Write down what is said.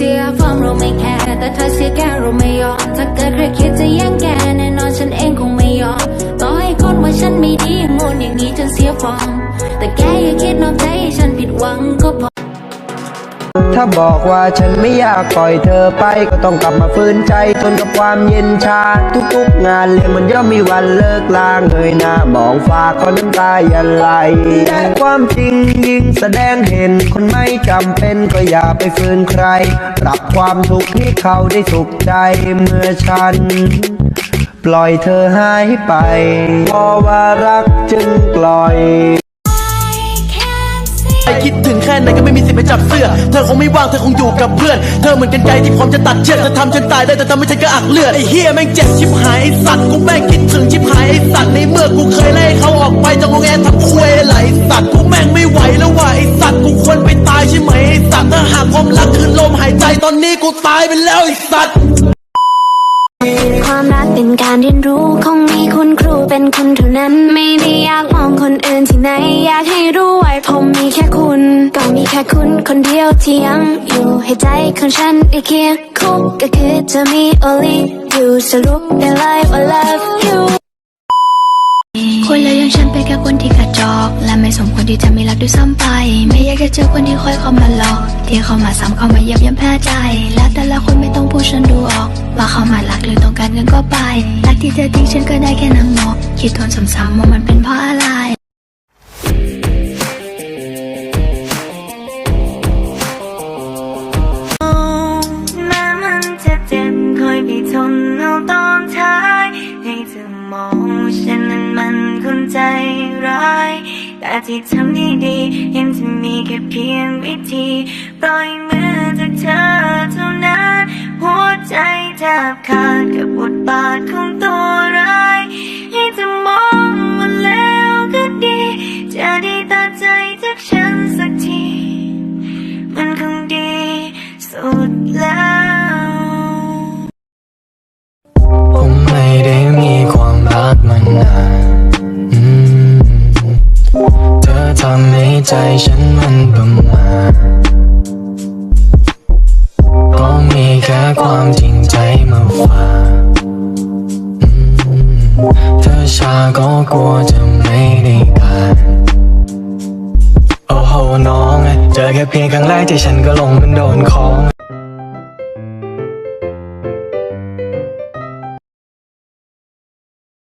สียฟอร์มเราไม่แคร์แต่เธอเสียแก้เราไม่ยอมถ้าเกิดใครคิดจะแย่งแกแน่นอนฉันเองคงไม่ยอมต่อให้คนว่าฉันไม่ดีอย่างงูนอย่างนี้จนเสียฟอร์มแต่แกอย่าคิดนอกใจฉันผิดหวังก็พอ ถ้าบอกว่าฉันไม่อยากปล่อยเธอไป ก็ต้องกลับมาฟื้นใจทนกับความเย็นชา ทุกๆงานเลี้ยงมันย่อมมีวันเลิกลางเงยหน้ามองฟ้าก็น้ำตายันไหลแต่ความจริงยิ่งแสดงเห็นคนไม่จำเป็นก็อย่าไปฝืนใครปรับความทุกข์ให้เขาได้สุขใจเมื่อฉันปล่อยเธอหายไป เพราะว่ารักจึงปล่อย คิดถึงแค่ไหนก็ไม่มีสิทธิ์ไปจับเสื้อ เธอคงไม่ว่าง เธอคงอยู่กับเพื่อน เธอเหมือนกันไกลที่พร้อมจะตัดเชือกจะทำฉันตายได้แต่ทำให้ฉันก็อักเลือดไอ้เฮียแม่งเจ็บชิบหายไอ้สัตว์กูแม่งคิดถึงชิบหายไอ้สัตว์ในเมื่อกูเคยไล่เขาออกไปจงงแงทำควยไหลสัตว์กูแม่งไม่ไหวแล้วว่ะไอ้สัตว์กูควรไปตายใช่ไหมไอสัตว์ถ้าหากความรักคือลมหายใจตอนนี้กูตายไปแล้วไอ้สัตว์ความรักเป็นการเรียนรู้คงมีคุณครูเป็นคุณเท่านั้น ไม่ได้อยากมองคนอื่นที่ไหนอยาก แค่คุณคนเดียวที่ยังอยู่ให้ใจของฉันได้เคียงคู่ก็คือจะมี only you สรุปได้เลยว่า love you คนเลวอย่างฉันเป็นแค่คนที่กระจอก และไม่สมควรที่จะมีรักด้วยซ้ำไป ไม่อยากจะเจอคนที่คอยเข้ามาหลอก ที่เข้ามาซ้ำเข้ามาเยียบย้ำแพ้ใจ และแต่ละคนไม่ต้องพูดฉันดูออก ว่าเข้ามารักหรือต้องการเงินก็ไป รักที่เธอทิ้งฉันก็ได้แค่นั่งมองคิดทนซ้ำๆว่ามันเป็นเพราะอะไร ใจร้าย แต่ที่ทำดีๆเห็นจะมีแค่เพียงวิธีปล่อยมือจากเธอเท่านั้น หัวใจแทบขาดกับบทบาทของตัวร้ายให้เธอมองมาแล้วก็ดี จะได้ตัดใจจากฉันสักที ทำให้ใจฉันมันประมาก็มีแค่ความจริงใจมาฝากเธอชาก็กลัวจะไม่ได้การโอ้โหน้อง เจอแค่เพียงครั้งแรกที่ฉันก็ลงมันโดนของ